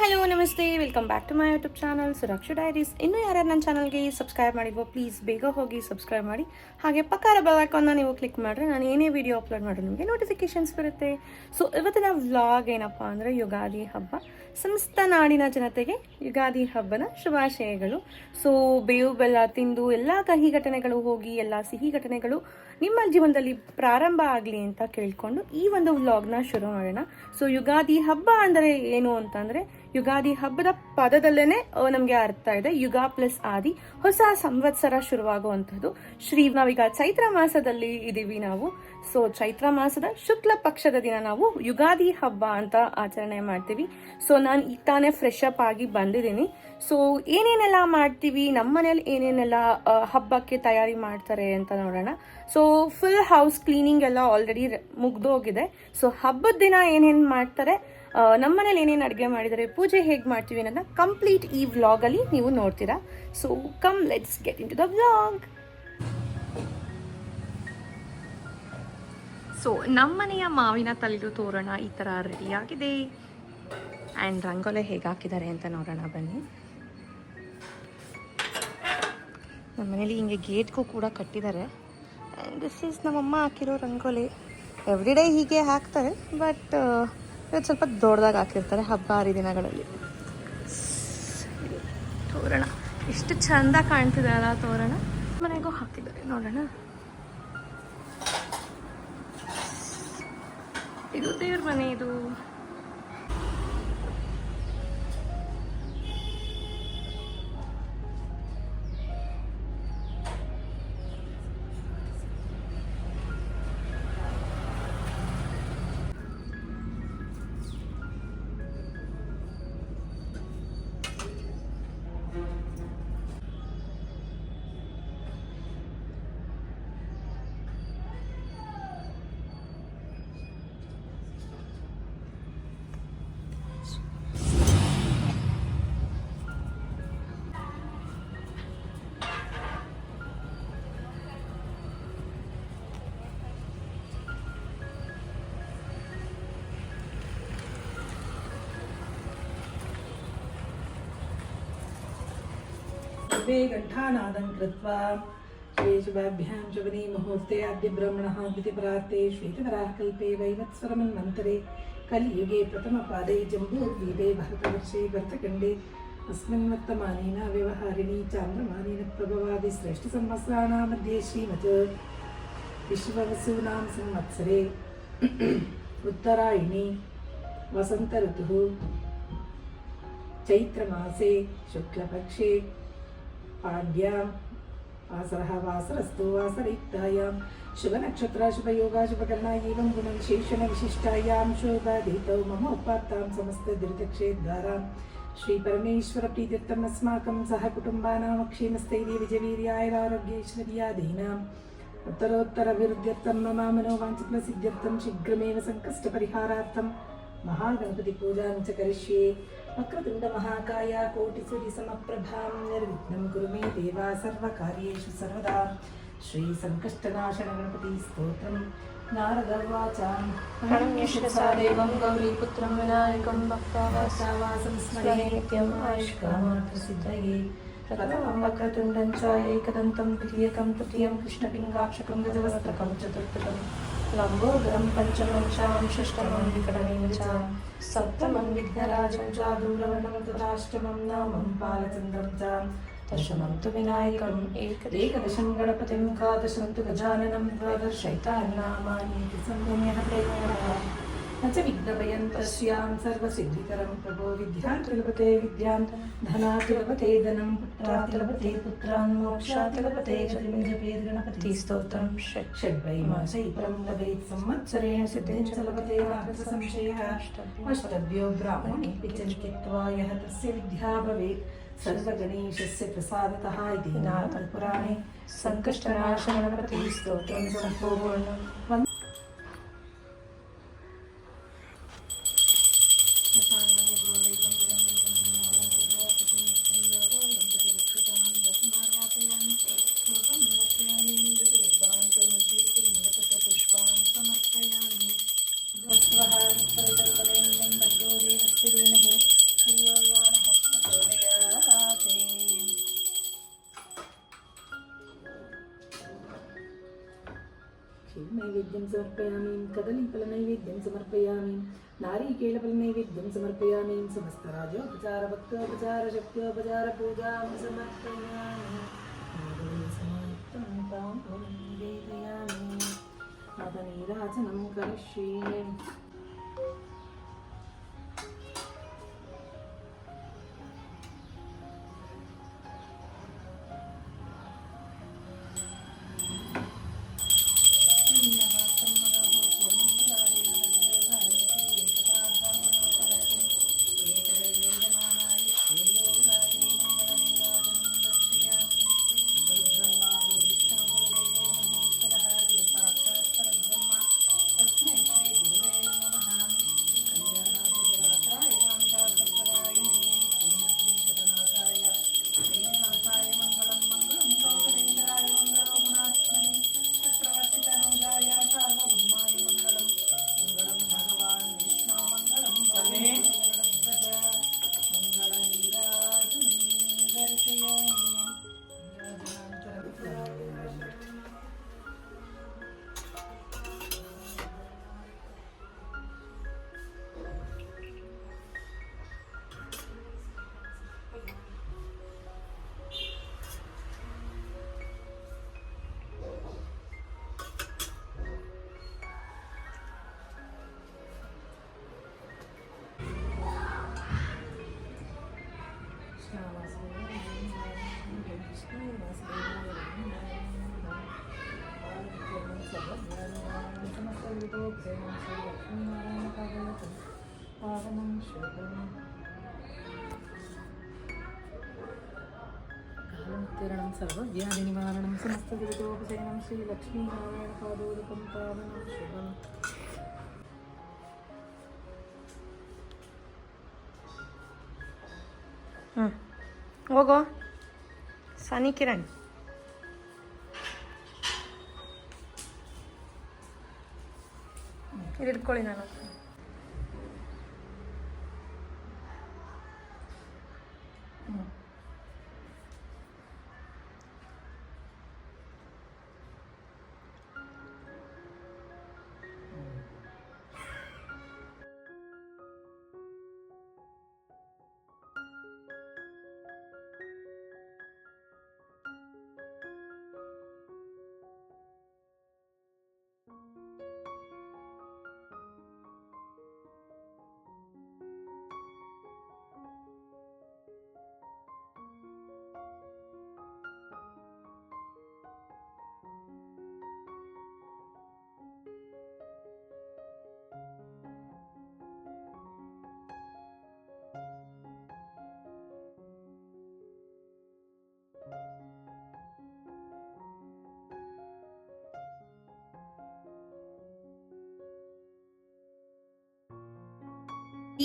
Hello, namaste. Welcome back to my YouTube channel Suraksha diaries ಇನ್ನೂ ಯಾರ್ಯಾರು ನನ್ನ ಚಾನಲ್ಗೆ ಸಬ್ಸ್ಕ್ರೈಬ್ ಮಾಡಿದ್ವೋ ಪ್ಲೀಸ್ ಬೇಗ ಹೋಗಿ ಸಬ್ಸ್ಕ್ರೈಬ್ ಮಾಡಿ. ಹಾಗೆ ಪಕ್ಕಾರ ಬೆಲ್ ಐಕಾನ್ನ ನೀವು ಕ್ಲಿಕ್ ಮಾಡಿದ್ರೆ ನಾನು ಏನೇ ವಿಡಿಯೋ ಅಪ್ಲೋಡ್ ಮಾಡಿದ್ರೆ ನಿಮಗೆ ನೋಟಿಫಿಕೇಶನ್ಸ್ ಬರುತ್ತೆ. ಸೊ ಇವತ್ತಿನ ವ್ಲಾಗ್ ಏನಪ್ಪ ಅಂದರೆ ಯುಗಾದಿ ಹಬ್ಬ. ಸಮಸ್ತ ನಾಡಿನ ಜನತೆಗೆ ಯುಗಾದಿ ಹಬ್ಬನ ಶುಭಾಶಯಗಳು. ಸೊ ಬೇವು, ಬೆಲ್ಲ ತಿಂದು ಎಲ್ಲ ಕಹಿ ಘಟನೆಗಳು ಹೋಗಿ, ಎಲ್ಲ ಸಿಹಿ ಘಟನೆಗಳು ನಿಮ್ಮ ಜೀವನದಲ್ಲಿ ಪ್ರಾರಂಭ ಆಗಲಿ ಅಂತ ಕೇಳಿಕೊಂಡು ಈ ಒಂದು ವ್ಲಾಗ್ನ ಶುರು ಮಾಡೋಣ. ಸೊ ಯುಗಾದಿ ಹಬ್ಬ ಅಂದರೆ ಏನು ಅಂತಂದರೆ, ಯುಗಾದಿ ಹಬ್ಬದ ಪದದಲ್ಲೇ ನಮಗೆ ಅರ್ಥ ಇದೆ. ಯುಗ ಪ್ಲಸ್ ಆದಿ ಹೊಸ ಸಂವತ್ಸರ ಶುರುವಾಗುವಂಥದ್ದು. ಶ್ರೀ, ನಾವೀಗ ಚೈತ್ರ ಮಾಸದಲ್ಲಿ ಇದ್ದೀವಿ ನಾವು. ಸೊ ಚೈತ್ರ ಮಾಸದ ಶುಕ್ಲ ಪಕ್ಷದ ದಿನ ನಾವು ಯುಗಾದಿ ಹಬ್ಬ ಅಂತ ಆಚರಣೆ ಮಾಡ್ತೀವಿ. ಸೊ ನಾನು ಈಗ ತಾನೇ ಫ್ರೆಶ್ ಅಪ್ ಆಗಿ ಬಂದಿದ್ದೀನಿ. ಸೊ ಏನೇನೆಲ್ಲ ಮಾಡ್ತೀವಿ? ನಮ್ಮ ಮನೇಲಿ ಏನೇನೆಲ್ಲ ಹಬ್ಬಕ್ಕೆ ತಯಾರಿ ಮಾಡ್ತಾರೆ ಅಂತ ನೋಡೋಣ. ಸೊ ಫುಲ್ ಹೌಸ್ ಕ್ಲೀನಿಂಗ್ ಎಲ್ಲ ಆಲ್ರೆಡಿ ಮುಗ್ದೋಗಿದೆ ಸೊ ಹಬ್ಬದ ದಿನ ಏನೇನು ಮಾಡ್ತಾರೆ? ನಮ್ಮ ಮನೇಲಿ ಏನೇನು ಅಡುಗೆ ಮಾಡಿದರೆ ಪೂಜೆ ಹೇಗೆ ಮಾಡ್ತೀವಿ ಅನ್ನೋದನ್ನ ಕಂಪ್ಲೀಟ್ ಈ ವ್ಲಾಗಲ್ಲಿ ನೀವು ನೋಡ್ತೀರಾ. So come let's get into the vlog so ನಮ್ಮನೆಯ ಮಾವಿನ ತಲೆದು ತೋರಣ ಈ ಥರ ರೆಡಿಯಾಗಿದೆ ಆ್ಯಂಡ್ ರಂಗೋಲೆ ಹೇಗೆ ಹಾಕಿದ್ದಾರೆ ಅಂತ ನೋಡೋಣ ಬನ್ನಿ. ನಮ್ಮ ಮನೇಲಿ ಹಿಂಗೆ ಗೇಟ್ಗೂ ಕೂಡ ಕಟ್ಟಿದ್ದಾರೆ. ಆ್ಯಂಡ್ ದಿಸ್ ಈಸ್ ನಮ್ಮಮ್ಮ ಹಾಕಿರೋ ರಂಗೋಲಿ. ಎವ್ರಿ ಡೇ ಹೀಗೆ ಹಾಕ್ತಾರೆ ಬಟ್ ಇವತ್ತು ಸ್ವಲ್ಪ ದೊಡ್ಡದಾಗಿ ಹಾಕಿರ್ತಾರೆ ಹಬ್ಬ ಹರಿದಿನಗಳಲ್ಲಿ. ತೋರಣ, ಎಷ್ಟು ಚಂದ ಕಾಣ್ತಿದೆ ಅಲ್ಲ ತೋರಣ? ಮನೆಗೂ ಹಾಕಿದ್ದಾರೆ, ನೋಡೋಣ. ಇದು ದೇವ್ರ ಮನೆ ಇದು. सर्वे घण्टानादं कृत्वा श्रीशुभाभ्यां शुभने मुहूर्ते अद्य ब्रह्मणः द्वितीयपरार्ते श्वेतवराः कल्पे वैवत्सरमन्वन्तरे कलियुगे प्रथमपादे जम्बूद्वीपे भरतवर्षे भरतखण्डे अस्मिन् वर्तमानेन व्यवहारिणी चान्द्रमानेन प्रभवादि श्रेष्ठसंवत्सराणां मध्ये श्रीमत् विश्ववसूनां संवत्सरे उत्तरायणी वसन्तऋतुः चैत्रमासे शुक्लपक्षे पाड्यां वासरः वासरस्तु वासरयुक्तायां शुभनक्षत्र शुभयोगा शुभकर्णा एवं गुणविशेषणविशिष्टायां शोभादितौ मम उपात्तां समस्तदुरितक्षेद्वारां श्रीपरमेश्वरप्रीत्यर्थम् अस्माकं सह कुटुम्बानां क्षेमस्थैर्य विजयवीर्यायुरारोग्यैश्वर्यादीनाम् उत्तरोत्तरभिवृद्ध्यर्थं मम मनोवाञ्छितसिद्ध्यर्थं शीघ्रमेव सङ्कष्टपरिहारार्थं महागणपतिपूजां च करिष्ये वक्रतुण्डमहाकाय कोटिसूर्यसमप्रभां निर्विघ्नं कुरु मे देवा सर्वकार्येषु सर्वदा। श्रीसङ्कष्टनाशनगणपतिस्तोत्रं नारदवाचां देवं गौरीपुत्रं विनायकं वासं स्मरे नित्यम् आयुष्कामार्थसिद्धये प्रथमं वक्रतुण्डं च एकदन्तं द्वितीयकं तृतीयं कृष्णपिङ्गाक्षकं गजवस्त्रकं चतुर्थकं लम्बोदरं पञ्चमं च षष्ठमं विकटनेन च सप्तमं विघ्नराजं च दूरवनं तथाष्टमं नामं बालचन्द्रं च दशमं तु विनायकम् एकदशं गणपतिं द्वादशं तु गजाननं द्वादशैतान्नामानि सम्यमेन प्रेम्णः न च विघ्नभयन्तस्यां सर्वसिद्धिकरं प्रभो विद्यान् लभते विद्यान् धनात् लभते धनं पुत्रात् लभते पुत्रान् मोक्षात् लभते गतिं जपेत् गणपतिस्तोत्रं षट् षड्वै मासै परं लभेत् संवत्सरेण सिद्धेन च लभते संशयः अष्टभ्यो ब्राह्मणेऽपि च लिखित्वा यः तस्य विद्या भवेत् सर्वगणेशस्य प्रसादतः इति नारदपुराणे सङ्कष्टनाशगणपतिस्तोत्रं నైవేద్యం సమర్పయామి. కదలీఫల నైవేద్యం సమర్పయామి. నారీకేళఫల నైవేద్యం సమర్పయామి. సమస్త రాజోపచార భక్తోపచార శక్తోపచార పూజా సమర్పయామి. సమర్పం నివేదయామి అతని రాచనం కరిష్యే. कालमुत्तीर्णं सर्वव्याधिनिवारणं समस्तविदोपशयनं श्रीलक्ष्मीनारायणपादोदकं पावनं शुभम् ಹ್ಞೂ ಹೋಗೋ ಸನಿ ಕಿರಣ್ ಇದು ಇಟ್ಕೊಳ್ಳಿ ನಾನು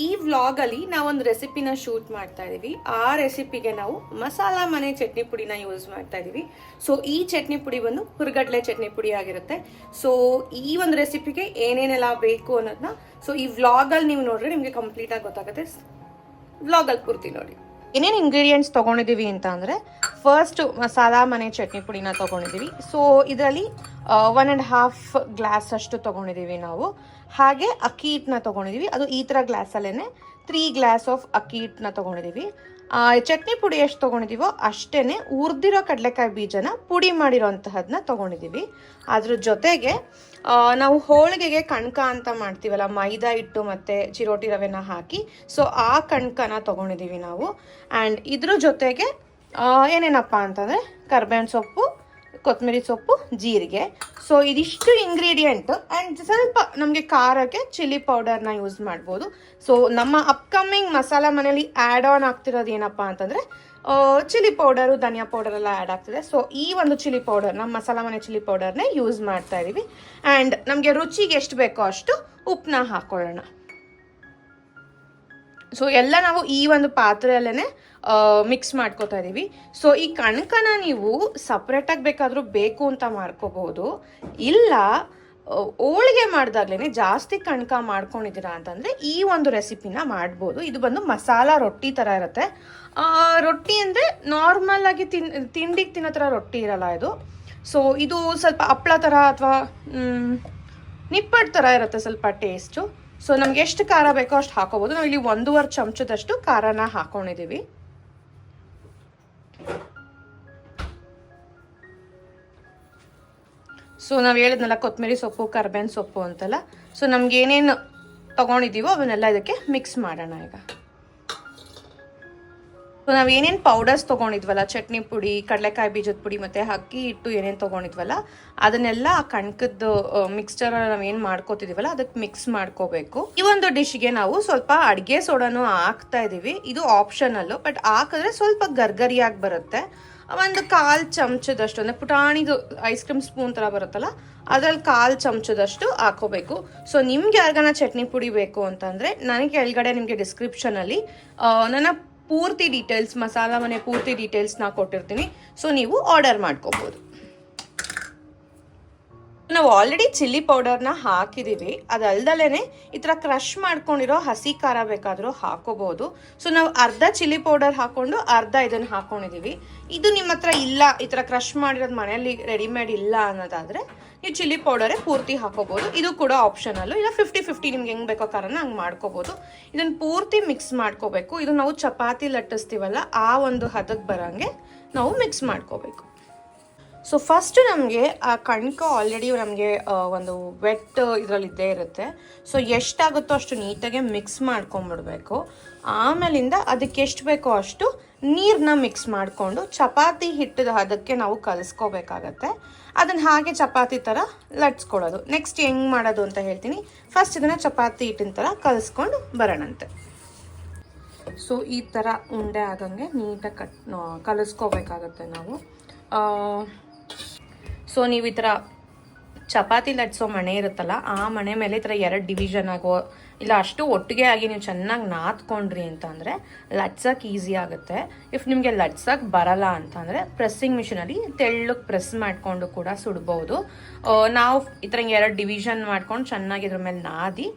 ಈ ವ್ಲಾಗ್ ವ್ಲಾಗಲ್ಲಿ ನಾವೊಂದು ರೆಸಿಪಿನ ಶೂಟ್ ಮಾಡ್ತಾ ಇದೀವಿ. ಆ ರೆಸಿಪಿಗೆ ನಾವು ಮಸಾಲ ಮನೆ ಚಟ್ನಿ ಪುಡಿನ ಯೂಸ್ ಮಾಡ್ತಾ ಇದೀವಿ. ಸೊ ಈ ಚಟ್ನಿ ಪುಡಿ ಬಂದು ಹುರ್ಗಡ್ಲೆ ಚಟ್ನಿ ಪುಡಿ ಆಗಿರುತ್ತೆ. ಸೊ ಈ ಒಂದು ರೆಸಿಪಿಗೆ ಏನೇನೆಲ್ಲ ಬೇಕು ಅನ್ನೋದನ್ನ ಸೊ ಈ ವ್ಲಾಗಲ್ಲಿ ನೀವು ನೋಡ್ರಿ, ನಿಮಗೆ ಕಂಪ್ಲೀಟ್ ಆಗಿ ಗೊತ್ತಾಗುತ್ತೆ. ವ್ಲಾಗಲ್ಲಿ ಪೂರ್ತಿ ನೋಡಿ. ಏನೇನು ಇಂಗ್ರೀಡಿಯೆಂಟ್ಸ್ ತಗೊಂಡಿದೀವಿ ಅಂತ ಅಂದರೆ ಫಸ್ಟ್ ಮಸಾಲ ಮನೆ ಚಟ್ನಿ ಪುಡಿನ ತಗೊಂಡಿದೀವಿ. ಸೊ ಇದರಲ್ಲಿ ಒನ್ ಆ್ಯಂಡ್ ಹಾಫ್ ಗ್ಲಾಸ್ ಅಷ್ಟು ತೊಗೊಂಡಿದ್ದೀವಿ ನಾವು. ಹಾಗೆ ಅಕ್ಕಿ ಹಿಟ್ಟನ್ನ ತೊಗೊಂಡಿದ್ದೀವಿ ಅದು ಈ ಥರ ಗ್ಲಾಸಲ್ಲೇ ತ್ರೀ ಗ್ಲಾಸ್ ಆಫ್ ಅಕ್ಕಿ ಹಿಟ್ಟನ್ನ ತೊಗೊಂಡಿದ್ದೀವಿ ಚಟ್ನಿ ಪುಡಿ ಎಷ್ಟು ತೊಗೊಂಡಿದ್ದೀವೋ ಅಷ್ಟೇ ಹುರಿದಿರೋ ಕಡಲೆಕಾಯಿ ಬೀಜನ ಪುಡಿ ಮಾಡಿರೋಂತಹದನ್ನ ತೊಗೊಂಡಿದ್ದೀವಿ ಅದ್ರ ಜೊತೆಗೆ ನಾವು ಹೋಳಿಗೆಗೆ ಕಣ್ಕ ಅಂತ ಮಾಡ್ತೀವಲ್ಲ, ಮೈದಾ ಹಿಟ್ಟು ಮತ್ತು ಚಿರೋಟಿ ರವೆನ ಹಾಕಿ ಸೊ ಆ ಕಣ್ಕನ ತೊಗೊಂಡಿದ್ದೀವಿ ನಾವು. ಆ್ಯಂಡ್ ಇದ್ರ ಜೊತೆಗೆ ಏನೇನಪ್ಪ ಅಂತಂದರೆ ಕರ್ಬೇವಿನ ಸೊಪ್ಪು ಕೊತ್ತಂಬರಿ ಸೊಪ್ಪು, ಜೀರಿಗೆ. ಸೊ ಇದಿಷ್ಟು ಇಂಗ್ರೀಡಿಯೆಂಟ್ ಆ್ಯಂಡ್ ಸ್ವಲ್ಪ ನಮಗೆ ಖಾರಕ್ಕೆ ಚಿಲ್ಲಿ ಪೌಡರ್ನ ಯೂಸ್ ಮಾಡ್ಬೋದು. ಸೊ ನಮ್ಮ ಅಪ್ಕಮಿಂಗ್ ಮಸಾಲ ಮನೇಲಿ ಆ್ಯಡ್ ಆನ್ ಆಗ್ತಿರೋದು ಏನಪ್ಪ ಅಂತಂದರೆ ಚಿಲ್ಲಿ ಪೌಡರು ಧನಿಯಾ ಪೌಡರ್ ಎಲ್ಲ ಆ್ಯಡ್ ಆಗ್ತಿದೆ. ಸೊ ಈ ಒಂದು ಚಿಲ್ಲಿ ಪೌಡರ್ ನಮ್ಮ ಮಸಾಲ ಮನೆ ಚಿಲ್ಲಿ ಪೌಡರ್ನೇ ಯೂಸ್ ಮಾಡ್ತಾ ಇದ್ದೀವಿ ಆ್ಯಂಡ್ ನಮಗೆ ರುಚಿಗೆ ಎಷ್ಟು ಬೇಕೋ ಅಷ್ಟು ಉಪ್ಪನ್ನ ಹಾಕ್ಕೊಳ್ಳೋಣ ಸೊ ಎಲ್ಲ ನಾವು ಈ ಒಂದು ಪಾತ್ರೆಯಲ್ಲೇ ಮಿಕ್ಸ್ ಮಾಡ್ಕೋತಾ ಇದ್ದೀವಿ ಸೊ ಈ ಕಣಕನ ನೀವು ಸಪ್ರೇಟಾಗಿ ಬೇಕಾದರೂ ಬೇಕು ಅಂತ ಮಾಡ್ಕೋಬಹುದು. ಇಲ್ಲ ಹೋಳಿಗೆ ಮಾಡಿದಾಗ್ಲೇ ಜಾಸ್ತಿ ಕಣಕ ಮಾಡ್ಕೊಂಡಿದ್ದೀರಾ ಅಂತಂದರೆ ಈ ಒಂದು ರೆಸಿಪಿನ ಮಾಡ್ಬೋದು. ಇದು ಬಂದು ಮಸಾಲ ರೊಟ್ಟಿ ಥರ ಇರುತ್ತೆ. ರೊಟ್ಟಿ ಅಂದರೆ ನಾರ್ಮಲ್ ಆಗಿ ತಿನ್, ತಿಂಡಿಗೆ ತಿನ್ನೋ ಥರ ರೊಟ್ಟಿ ಇರಲ್ಲ ಇದು. ಸೊ ಇದು ಸ್ವಲ್ಪ ಹಪ್ಪಳ ಥರ ಅಥವಾ ನಿಪ್ಪಟ್ಟು ಥರ ಇರುತ್ತೆ ಸ್ವಲ್ಪ ಟೇಸ್ಟು ಸೊ ನಮ್ಗೆ ಎಷ್ಟು ಖಾರ ಬೇಕೋ ಅಷ್ಟು ಹಾಕೋಬೋದು ನಾವು ಇಲ್ಲಿ ಒಂದೂವರೆ ಚಮಚದಷ್ಟು ಖಾರನ ಹಾಕೊಂಡಿದ್ದೀವಿ ಸೊ ನಾವು ಹೇಳಿದ್ನಲ್ಲ ಕೊತ್ತಂಬರಿ ಸೊಪ್ಪು ಕರ್ಬೇವಿನ ಸೊಪ್ಪು ಅಂತಲ್ಲ. ಸೊ ನಮ್ಗೆ ಏನೇನು ತಗೊಂಡಿದ್ದೀವೋ ಅವನ್ನೆಲ್ಲ ಇದಕ್ಕೆ ಮಿಕ್ಸ್ ಮಾಡೋಣ ಈಗ. ಸೊ ನಾವು ಏನೇನು ಪೌಡರ್ಸ್ ತೊಗೊಂಡಿದ್ವಲ್ಲ, ಚಟ್ನಿ ಪುಡಿ, ಕಡಲೆಕಾಯಿ ಬೀಜದ ಪುಡಿ ಮತ್ತು ಅಕ್ಕಿ ಹಿಟ್ಟು ಏನೇನು ತೊಗೊಂಡಿದ್ವಲ್ಲ, ಅದನ್ನೆಲ್ಲ ಆ ಕಣಕದ್ದು ಮಿಕ್ಸ್ಚರ್ ನಾವು ಏನು ಅದಕ್ಕೆ ಮಿಕ್ಸ್ ಮಾಡ್ಕೋಬೇಕು. ಈ ಒಂದು ಡಿಶ್ಗೆ ನಾವು ಸ್ವಲ್ಪ ಅಡುಗೆ ಸೋಡಾನು ಹಾಕ್ತಾ ಇದ್ದೀವಿ ಇದು ಆಪ್ಷನಲ್ಲು ಬಟ್ ಹಾಕಿದ್ರೆ ಸ್ವಲ್ಪ ಗರ್ಗರಿಯಾಗಿ ಬರುತ್ತೆ. ಒಂದು ಕಾಲು ಚಮಚದಷ್ಟು, ಅಂದರೆ ಪುಟಾಣಿದು ಐಸ್ ಕ್ರೀಮ್ ಸ್ಪೂನ್ ಥರ ಬರುತ್ತಲ್ಲ, ಅದ್ರಲ್ಲಿ ಕಾಲು ಚಮಚದಷ್ಟು ಹಾಕೋಬೇಕು. ಸೊ ನಿಮ್ಗೆ ಯಾರಿಗಾನ ಚಟ್ನಿ ಪುಡಿ ಬೇಕು ಅಂತಂದರೆ, ನನಗೆ ಕೆಳಗಡೆ ನಿಮಗೆ ಡಿಸ್ಕ್ರಿಪ್ಷನಲ್ಲಿ ನನ್ನ ಪೂರ್ತಿ ಡೀಟೇಲ್ಸ್ ಮಸಾಲ ಮನೆ ಪೂರ್ತಿ ಡೀಟೇಲ್ಸ್ನ ಕೊಟ್ಟಿರ್ತೀನಿ. ಸೊ ನೀವು ಆರ್ಡರ್ ಮಾಡ್ಕೋಬೋದು. ನಾವು ಆಲ್ರೆಡಿ ಚಿಲ್ಲಿ ಪೌಡರ್ನ ಹಾಕಿದ್ದೀವಿ ಅದಲ್ದಲೇ ಈ ಥರ ಕ್ರಷ್ ಮಾಡ್ಕೊಂಡಿರೋ ಹಸಿ ಖಾರ ಬೇಕಾದರೂ ಹಾಕೋಬಹುದು ಸೊ ನಾವು ಅರ್ಧ ಚಿಲ್ಲಿ ಪೌಡರ್ ಹಾಕೊಂಡು ಅರ್ಧ ಇದನ್ನು ಹಾಕೊಂಡಿದ್ದೀವಿ ಇದು ನಿಮ್ಮ ಹತ್ರ ಇಲ್ಲ, ಈ ಥರ ಕ್ರಷ್ ಮಾಡಿರೋದು ಮನೆಯಲ್ಲಿ ರೆಡಿಮೇಡ್ ಇಲ್ಲ ಅನ್ನೋದಾದರೆ ನೀವು ಚಿಲ್ಲಿ ಪೌಡರೇ ಪೂರ್ತಿ ಹಾಕೋಬಹುದು ಇದು ಕೂಡ ಆಪ್ಷನಲ್ಲು ಇಲ್ಲ ಫಿಫ್ಟಿ ಫಿಫ್ಟಿ ನಿಮ್ಗೆ ಹೆಂಗೆ ಬೇಕೋ ಖಾರನ ಹಂಗೆ ಮಾಡ್ಕೋಬೋದು. ಇದನ್ನು ಪೂರ್ತಿ ಮಿಕ್ಸ್ ಮಾಡ್ಕೋಬೇಕು. ಇದು ನಾವು ಚಪಾತಿ ಲಟ್ಟಿಸ್ತೀವಲ್ಲ, ಆ ಒಂದು ಹದಕ್ಕೆ ಬರೋಂಗೆ ನಾವು ಮಿಕ್ಸ್ ಮಾಡ್ಕೋಬೇಕು. ಸೊ ಫಸ್ಟ್ ನಮಗೆ ಆ ಕಣ್ಕ ಆಲ್ರೆಡಿ ನಮಗೆ ಒಂದು ವೆಟ್ ಇದರಲ್ಲಿ ಇದ್ದೇ ಇರುತ್ತೆ. ಸೊ ಎಷ್ಟಾಗುತ್ತೋ ಅಷ್ಟು ನೀಟಾಗಿ ಮಿಕ್ಸ್ ಮಾಡ್ಕೊಂಬಿಡ್ಬೇಕು. ಆಮೇಲಿಂದ ಅದಕ್ಕೆ ಎಷ್ಟು ಬೇಕೋ ಅಷ್ಟು ನೀರನ್ನ ಮಿಕ್ಸ್ ಮಾಡಿಕೊಂಡು ಚಪಾತಿ ಹಿಟ್ಟದ ಅದಕ್ಕೆ ನಾವು ಕಲಿಸ್ಕೋಬೇಕಾಗತ್ತೆ. ಅದನ್ನು ಹಾಗೆ ಚಪಾತಿ ಥರ ಲಟ್ಸ್ಕೊಳ್ಳೋದು. ನೆಕ್ಸ್ಟ್ ಹೆಂಗೆ ಮಾಡೋದು ಅಂತ ಹೇಳ್ತೀನಿ. ಫಸ್ಟ್ ಇದನ್ನು ಚಪಾತಿ ಹಿಟ್ಟಿನ ಥರ ಕಲಿಸ್ಕೊಂಡು ಬರೋಣಂತೆ. ಸೊ ಈ ಥರ ಉಂಡೆ ಆಗಂಗೆ ನೀಟಾಗಿ ಕಟ್ ಕಲಿಸ್ಕೋಬೇಕಾಗತ್ತೆ ನಾವು. ಸೊ ನೀವು ಈ ಥರ ಚಪಾತಿ ಲಟ್ಸೋ ಮಣೆ ಇರುತ್ತಲ್ಲ, ಆ ಮಣೆ ಮೇಲೆ ಈ ಥರ ಎರಡು ಡಿವಿಷನ್ ಆಗೋ, ಇಲ್ಲ ಅಷ್ಟು ಒಟ್ಟಿಗೆ ಆಗಿ ನೀವು ಚೆನ್ನಾಗಿ ನಾದ್ಕೊಂಡ್ರಿ ಅಂತಂದರೆ ಲಟ್ಸಕ್ಕೆ ಈಸಿ ಆಗುತ್ತೆ. ಇಫ್ ನಿಮಗೆ ಲಟ್ಸಕ್ಕೆ ಬರಲ್ಲ ಅಂತಂದರೆ ಪ್ರೆಸ್ಸಿಂಗ್ ಮಿಷಿನಲ್ಲಿ ತೆಳ್ಳಗೆ ಪ್ರೆಸ್ ಮಾಡಿಕೊಂಡು ಕೂಡ ಸುಡ್ಬೋದು. ನಾವು ಈ ಥರ ಎರಡು ಡಿವಿಷನ್ ಮಾಡ್ಕೊಂಡು ಚೆನ್ನಾಗಿ ಇದ್ರ ಮೇಲೆ ನಾದಿ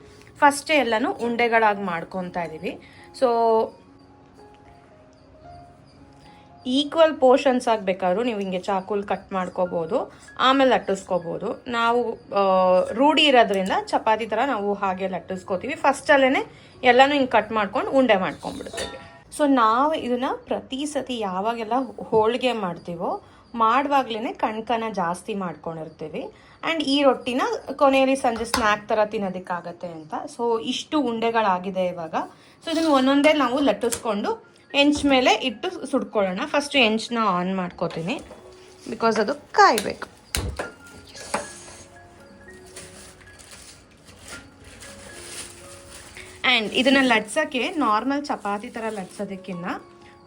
ಫಸ್ಟೇ ಎಲ್ಲನೂ ಉಂಡೆಗಳಾಗಿ ಮಾಡ್ಕೊತಾ ಇದ್ದೀವಿ ಸೊ ಈಕ್ವಲ್ ಪೋರ್ಷನ್ಸ್ ಆಗಬೇಕಾದ್ರೂ ನೀವು ಹಿಂಗೆ ಚಾಕುಲ್ ಕಟ್ ಮಾಡ್ಕೋಬೋದು, ಆಮೇಲೆ ಲಟ್ಟಿಸ್ಕೋಬೋದು. ನಾವು ರೂಢಿ ಇರೋದ್ರಿಂದ ಚಪಾತಿ ಥರ ನಾವು ಹಾಗೆ ಲಟ್ಟಿಸ್ಕೋತೀವಿ. ಫಸ್ಟಲ್ಲೇ ಎಲ್ಲನೂ ಹಿಂಗೆ ಕಟ್ ಮಾಡ್ಕೊಂಡು ಉಂಡೆ ಮಾಡ್ಕೊಂಡ್ಬಿಡ್ತೀವಿ. ಸೊ ನಾವು ಇದನ್ನು ಪ್ರತಿ ಸತಿ ಯಾವಾಗೆಲ್ಲ ಹೋಳಿಗೆ ಮಾಡ್ತೀವೋ ಮಾಡುವಾಗ್ಲೇ ಕಣ್ಕನ ಜಾಸ್ತಿ ಮಾಡ್ಕೊಂಡಿರ್ತೀವಿ. ಆ್ಯಂಡ್ ಈ ರೊಟ್ಟಿನ ಕೊನೆಯಲ್ಲಿ ಸಂಜೆ ಸ್ನ್ಯಾಕ್ ಥರ ತಿನ್ನೋದಕ್ಕಾಗತ್ತೆ ಅಂತ. ಸೊ ಇಷ್ಟು ಉಂಡೆಗಳಾಗಿದೆ ಇವಾಗ. ಸೊ ಇದನ್ನು ಒಂದೊಂದೇ ನಾವು ಲಟ್ಟಿಸ್ಕೊಂಡು ಹೆಂಚ್ ಮೇಲೆ ಇಟ್ಟು ಸುಡ್ಕೊಳ್ಳೋಣ. ಫಸ್ಟ್ ಹೆಂಚನ್ನ ಆನ್ ಮಾಡ್ಕೋತೀನಿ. ಬಿಕಾಸ್ ಅದು ಕಾಯಬೇಕು. ಆ್ಯಂಡ್ ಇದನ್ನು ಲಟ್ಸೋಕ್ಕೆ ನಾರ್ಮಲ್ ಚಪಾತಿ ಥರ ಲಟ್ಸೋದಕ್ಕಿಂತ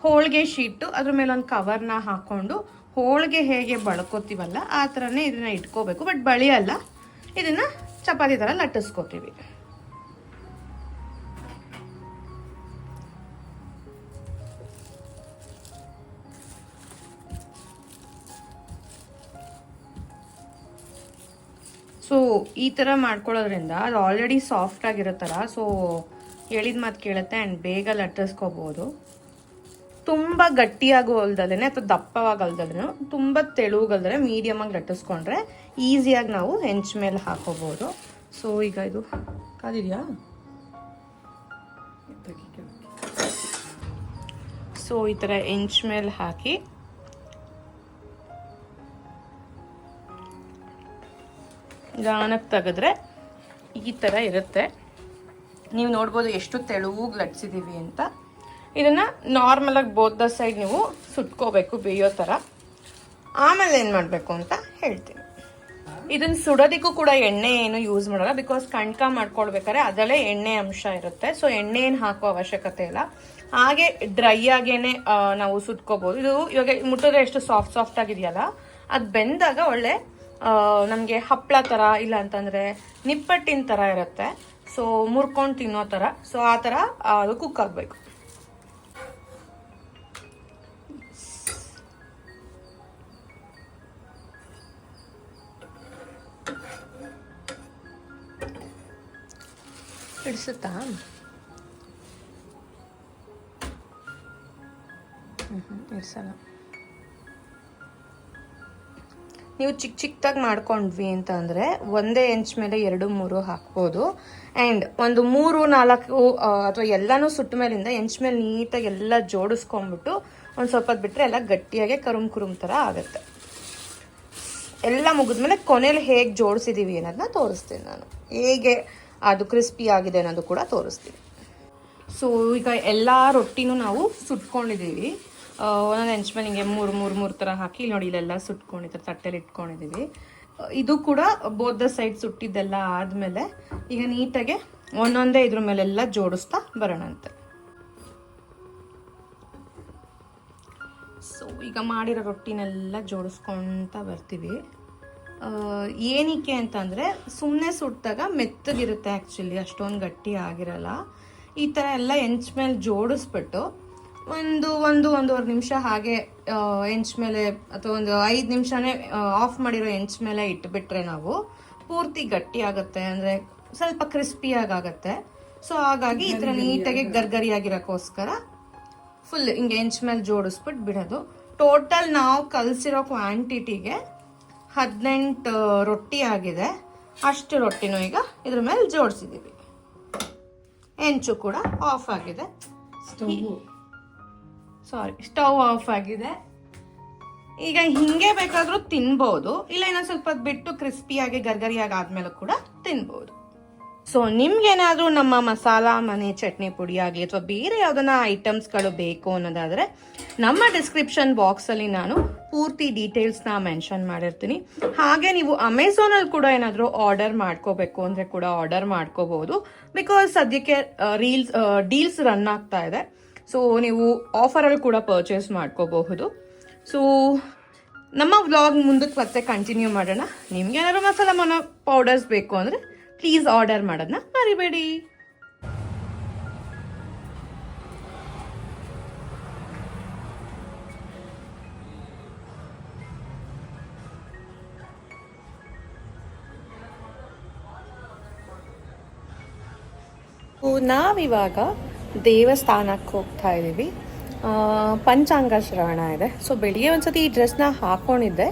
ಹೋಳಿಗೆ ಶೀಟು, ಅದ್ರ ಮೇಲೆ ಒಂದು ಕವರ್ನ ಹಾಕ್ಕೊಂಡು ಹೋಳಿಗೆ ಹೇಗೆ ಬಳ್ಕೋತೀವಲ್ಲ, ಆ ಥರನೇ ಇದನ್ನು ಇಟ್ಕೋಬೇಕು. ಬಟ್ ಬಳಿಯಲ್ಲ ಇದನ್ನು ಚಪಾತಿ ಥರ ಲಟ್ಟಿಸ್ಕೋತೀವಿ. ಸೊ ಈ ಥರ ಮಾಡ್ಕೊಳ್ಳೋದ್ರಿಂದ ಅದು ಆಲ್ರೆಡಿ ಸಾಫ್ಟ್ ಆಗಿರೋ ಥರ ಸೊ ಹೇಳಿದ ಮಾತು ಕೇಳುತ್ತೆ ಆ್ಯಂಡ್ ಬೇಗ ಲಟ್ಟಿಸ್ಕೋಬೋದು. ತುಂಬ ಗಟ್ಟಿಯಾಗೂ ಅಲ್ದಲೇ ಅಥವಾ ದಪ್ಪವಾಗಲ್ದಲ್ಲೇ ತುಂಬ ತೆಳುವಾಗಲ್ದ್ರೆ ಮೀಡಿಯಮಾಗಿ ಲಟ್ಟಿಸ್ಕೊಂಡ್ರೆ ಈಸಿಯಾಗಿ ನಾವು ಹೆಂಚ್ ಮೇಲೆ ಹಾಕೋಬೋದು. ಸೊ ಈಗ ಇದು ಕಾದಿದೆಯಾ? ಸೊ ಈ ಥರ ಹೆಂಚ್ ಮೇಲೆ ಹಾಕಿ ನಿಧಾನಕ್ಕೆ ತೆಗೆದ್ರೆ ಈ ಥರ ಇರುತ್ತೆ. ನೀವು ನೋಡ್ಬೋದು ಎಷ್ಟು ತೆಳುವಾಗಿ ಲಟ್ಸಿದ್ದೀವಿ ಅಂತ. ಇದನ್ನು ನಾರ್ಮಲಾಗಿ ಬೋದ ಸೈಡ್ ನೀವು ಸುಟ್ಕೋಬೇಕು, ಬೇಯೋ ಥರ ಆಮೇಲೆ ಏನು ಮಾಡಬೇಕು ಅಂತ ಹೇಳ್ತೀನಿ. ಇದನ್ನ ಸುಡೋದಕ್ಕೂ ಕೂಡ ಎಣ್ಣೆ ಏನು ಯೂಸ್ ಮಾಡಲ್ಲ ಬಿಕಾಸ್ ಕಣ್ಕ ಮಾಡ್ಕೊಳ್ಬೇಕಾದ್ರೆ ಅದರಲ್ಲೇ ಎಣ್ಣೆ ಅಂಶ ಇರುತ್ತೆ. ಸೊ ಎಣ್ಣೆ ಏನು ಹಾಕೋ ಅವಶ್ಯಕತೆ ಇಲ್ಲ. ಹಾಗೆ ಡ್ರೈ ಆಗೇನೆ ನಾವು ಸುಟ್ಕೋಬೋದು. ಇದು ಇವಾಗ ಮುಟ್ಟಿದ್ರೆ ಎಷ್ಟು ಸಾಫ್ಟ್ ಸಾಫ್ಟ್ ಆಗಿದೆಯಲ್ಲ, ಅದು ಬೆಂದಾಗ ಒಳ್ಳೆ ನಮಗೆ ಹಪ್ಪಳ ಥರ ಇಲ್ಲ ಅಂತಂದರೆ ನಿಪ್ಪಟ್ಟಿನ ಥರ ಇರುತ್ತೆ. ಸೊ ಮುರ್ಕೊಂಡು ತಿನ್ನೋ ಥರ ಸೊ ಆ ಥರ ಅದು ಕುಕ್ ಆಗಬೇಕು. ಹಿಡಿಸುತ್ತಾ? ಹ್ಞೂ ಇಡ್ಸಲ್ಲ ನೀವು ಚಿಕ್ಕ ಚಿಕ್ಕದಾಗಿ ಮಾಡ್ಕೊಂಡ್ವಿ ಅಂತ ಅಂದರೆ ಒಂದೇ ಎಂಚ್ ಮೇಲೆ ಎರಡು ಮೂರು ಹಾಕ್ಬೋದು. ಆ್ಯಂಡ್ ಒಂದು ಮೂರು, ನಾಲ್ಕು ಅಥವಾ ಎಲ್ಲನೂ ಸುಟ್ಟ ಮೇಲಿಂದ ಎಂಚ್ ಮೇಲೆ ನೀಟಾಗಿ ಎಲ್ಲ ಜೋಡಿಸ್ಕೊಂಡ್ಬಿಟ್ಟು ಒಂದು ಸ್ವಲ್ಪ ಬಿಟ್ಟರೆ ಎಲ್ಲ ಗಟ್ಟಿಯಾಗೆ ಕರುಮ್ ಕುರುಮ್ ಥರ ಆಗುತ್ತೆ. ಎಲ್ಲ ಮುಗಿದ್ಮೇಲೆ ಕೊನೆಯಲ್ಲಿ ಹೇಗೆ ಜೋಡಿಸಿದ್ದೀವಿ ಅನ್ನೋದನ್ನ ತೋರಿಸ್ತೀನಿ ನಾನು. ಹೇಗೆ ಅದು ಕ್ರಿಸ್ಪಿ ಆಗಿದೆ ಅನ್ನೋದು ಕೂಡ ತೋರಿಸ್ತೀನಿ. ಸೊ ಈಗ ಎಲ್ಲ ರೊಟ್ಟಿನೂ ನಾವು ಸುಟ್ಕೊಂಡಿದ್ದೀವಿ ಒಂದೊಂದು ಎಂಚ್ ಮೇಲೆ ಹಿಂಗೆ ಮೂರು ಮೂರು ಮೂರು ಥರ ಹಾಕಿ ನೋಡಿ ಇಲ್ಲೆಲ್ಲ ಸುಟ್ಕೊಂಡಿದ್ರೆ ತಟ್ಟೆಲಿ ಇಟ್ಕೊಂಡಿದ್ದೀವಿ ಇದು ಕೂಡ ಬೋಧ ಸೈಡ್ ಸುಟ್ಟಿದ್ದೆಲ್ಲ ಆದಮೇಲೆ ಈಗ ನೀಟಾಗೆ ಒಂದೊಂದೇ ಇದ್ರ ಮೇಲೆಲ್ಲ ಜೋಡಿಸ್ತಾ ಬರೋಣಂತೆ. ಸೊ ಈಗ ಮಾಡಿರೋ ರೊಟ್ಟಿನೆಲ್ಲ ಜೋಡಿಸ್ಕೊತ ಬರ್ತೀವಿ. ಏನಕ್ಕೆ ಅಂತಂದರೆ ಸುಮ್ಮನೆ ಸುಟ್ಟಾಗ ಮೆತ್ತಗಿರುತ್ತೆ ಆ್ಯಕ್ಚುಲಿ ಅಷ್ಟೊಂದು ಗಟ್ಟಿ ಆಗಿರಲ್ಲ. ಈ ಥರ ಎಲ್ಲ ಹೆಂಚ್ ಮೇಲೆ ಜೋಡಿಸ್ಬಿಟ್ಟು ಒಂದು ಒಂದು ಒಂದೂವರೆ ನಿಮಿಷ ಹಾಗೆ ಎಂಚ್ ಹೆಂಚ್ ಮೇಲೆ ಅಥವಾ ಒಂದು ಐದು ನಿಮಿಷನೇ ಆಫ್ ಮಾಡಿರೋ ಹೆಂಚ್ ಮೇಲೆ ಇಟ್ಬಿಟ್ರೆ ನಾವು ಪೂರ್ತಿ ಗಟ್ಟಿ ಆಗುತ್ತೆ. ಅಂದರೆ ಸ್ವಲ್ಪ ಕ್ರಿಸ್ಪಿಯಾಗಿ ಆಗುತ್ತೆ ಸೊ ಹಾಗಾಗಿ ಈ ಥರ ನೀಟಾಗಿ ಗರ್ಗರಿಯಾಗಿರೋಕ್ಕೋಸ್ಕರ ಫುಲ್ ಹಿಂಗೆ ಎಂಚ್ ಮೇಲೆ ಜೋಡಿಸ್ಬಿಟ್ಟು ಬಿಡೋದು. ಟೋಟಲ್ ನಾವು ಕಲಸಿರೋ ಕ್ವಾಂಟಿಟಿಗೆ ಹದಿನೆಂಟು ರೊಟ್ಟಿ ಆಗಿದೆ. ಅಷ್ಟು ರೊಟ್ಟಿನೂ ಈಗ ಇದ್ರ ಮೇಲೆ ಜೋಡಿಸಿದ್ದೀವಿ ಎಂಚು ಕೂಡ ಆಫ್ ಆಗಿದೆ. ಸ್ಟವ್ ಸಾರಿ ಸ್ಟವ್ ಆಫ್ ಆಗಿದೆ. ಈಗ ಹಿಂಗೆ ಬೇಕಾದರೂ ತಿನ್ಬೋದು, ಇಲ್ಲ ಇನ್ನೊಂದು ಸ್ವಲ್ಪ ಬಿಟ್ಟು ಕ್ರಿಸ್ಪಿಯಾಗಿ ಗರ್ಗರಿಯಾಗಿ ಆದ್ಮೇಲೆ ಕೂಡ ತಿನ್ಬೋದು. ಸೊ ನಿಮ್ಗೇನಾದರೂ ನಮ್ಮ ಮಸಾಲ, ಮನೆ ಚಟ್ನಿ ಪುಡಿ ಆಗಲಿ ಅಥವಾ ಬೇರೆ ಯಾವ್ದನ್ನ ಐಟಮ್ಸ್ಗಳು ಬೇಕು ಅನ್ನೋದಾದರೆ, ನಮ್ಮ ಡಿಸ್ಕ್ರಿಪ್ಷನ್ ಬಾಕ್ಸಲ್ಲಿ ನಾನು ಪೂರ್ತಿ ಡೀಟೇಲ್ಸ್ನ ಮೆನ್ಷನ್ ಮಾಡಿರ್ತೀನಿ. ಹಾಗೆ ನೀವು ಅಮೆಝಾನಲ್ಲಿ ಕೂಡ ಏನಾದರೂ ಆರ್ಡರ್ ಮಾಡ್ಕೋಬೇಕು ಅಂದರೆ ಕೂಡ ಆರ್ಡರ್ ಮಾಡ್ಕೋಬಹುದು ಬಿಕಾಸ್ ಸದ್ಯಕ್ಕೆ ರೀಲ್ಸ್ ಡೀಲ್ಸ್ ರನ್ ಆಗ್ತಾ ಇದೆ. ಸೊ ನೀವು ಆಫರಲ್ಲಿ ಕೂಡ ಪರ್ಚೇಸ್ ಮಾಡ್ಕೋಬಹುದು. ಸೊ ನಮ್ಮ ವ್ಲಾಗ್ ಮುಂದಕ್ಕೆ ಮತ್ತೆ ಕಂಟಿನ್ಯೂ ಮಾಡೋಣ. ನಿಮ್ಗೆ ಏನಾದ್ರು ಮಸಾಲ ಮನ ಪೌಡರ್ಸ್ ಬೇಕು ಅಂದರೆ ಪ್ಲೀಸ್ ಆರ್ಡರ್ ಮಾಡೋದನ್ನ ಮರಿಬೇಡಿ. ನಾವಿವಾಗ ದೇವಸ್ಥಾನಕ್ಕೆ ಹೋಗ್ತಾ ಇದ್ದೀವಿ. ಪಂಚಾಂಗ ಶ್ರವಣ ಇದೆ. ಸೊ ಬೆಳಿಗ್ಗೆ ಒಂದ್ಸತಿ ಈ ಡ್ರೆಸ್ನ ಹಾಕೊಂಡಿದ್ದೆ.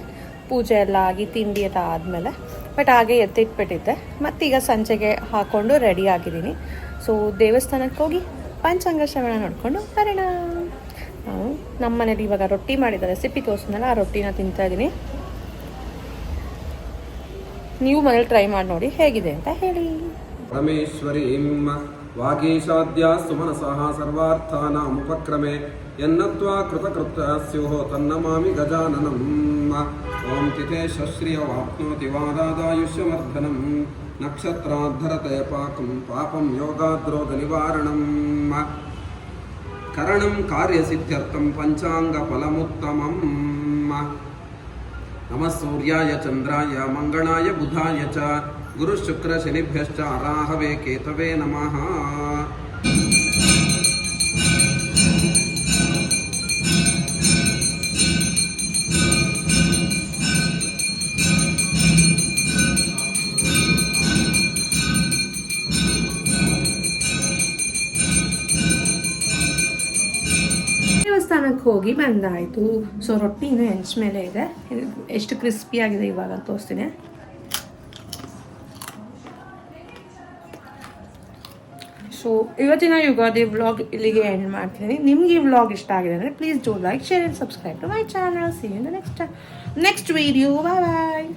ಪೂಜೆ ಎಲ್ಲ ಆಗಿ ತಿಂಡಿ ಎಲ್ಲ ಆದಮೇಲೆ. ಬಟ್ ಹಾಗೆ ಎತ್ತಿಟ್ಬಿಟ್ಟಿದ್ದೆ. ಮತ್ತೀಗ ಸಂಜೆಗೆ ಹಾಕೊಂಡು ರೆಡಿ ಆಗಿದ್ದೀನಿ. ಸೊ ದೇವಸ್ಥಾನಕ್ಕೆ ಹೋಗಿ ಪಂಚಾಂಗ ಶ್ರವಣ ನೋಡಿಕೊಂಡು ಬರೋಣ. ನಮ್ಮ ಮನೇಲಿ ಇವಾಗ ರೊಟ್ಟಿ ಮಾಡಿದ ರೆಸಿಪಿ ತೋರ್ಸ್ನಲ್ಲ ಆ ರೊಟ್ಟಿನ ತಿಂತಾ ಇದ್ದೀನಿ. ನೀವು ಮನೇಲಿ ಟ್ರೈ ಮಾಡಿ ನೋಡಿ ಹೇಗಿದೆ ಅಂತ ಹೇಳಿ. వాగీషాద్యా సుమనసా సర్వార్థానాముపక్రమే ఎన్నత్వా కృతకృత్య స్యుః తన్నమామి గజాననం. ఓం తితే శశ్రియ వాప్నోతి వాదాదాయుష్యమర్ధనం. నక్షత్రాద్ధరతే పాకం పాపం యోగాద్రోగ నివారణం కరణం కార్యసిద్ధ్యర్థం పంచాంగఫలముత్తమం. నమః సూర్యాయ చంద్రాయ మంగళాయ బుధాయ చ. गुरुशुक्रशनिभ्यश्च अराहवे केतवे नमः ದೇವಸ್ಥಾನಕ್ಕೆ ಹೋಗಿ ಬಂದಾಯಿತು ಸೊ ರೊಟ್ಟಿ ಇನ್ನೂ ಹೆಂಚ್ ಮೇಲೆ ಇದೆ ಇದು ಎಷ್ಟು ಕ್ರಿಸ್ಪಿ ಆಗಿದೆ ಇವಾಗ ಅಂತ ತೋರಿಸ್ತೀನಿ ಸೊ ಇವತ್ತಿನ ಯುಗಾದಿ ವ್ಲಾಗ್ ಇಲ್ಲಿಗೆ ಎಂಡ್ ಮಾಡ್ತೀನಿ. ನಿಮ್ಗೆ ಈ ವ್ಲಾಗ್ ಇಷ್ಟ ಆಗಿದೆ ಅಂದರೆ please do like share and subscribe to my channel see in the next next video bye bye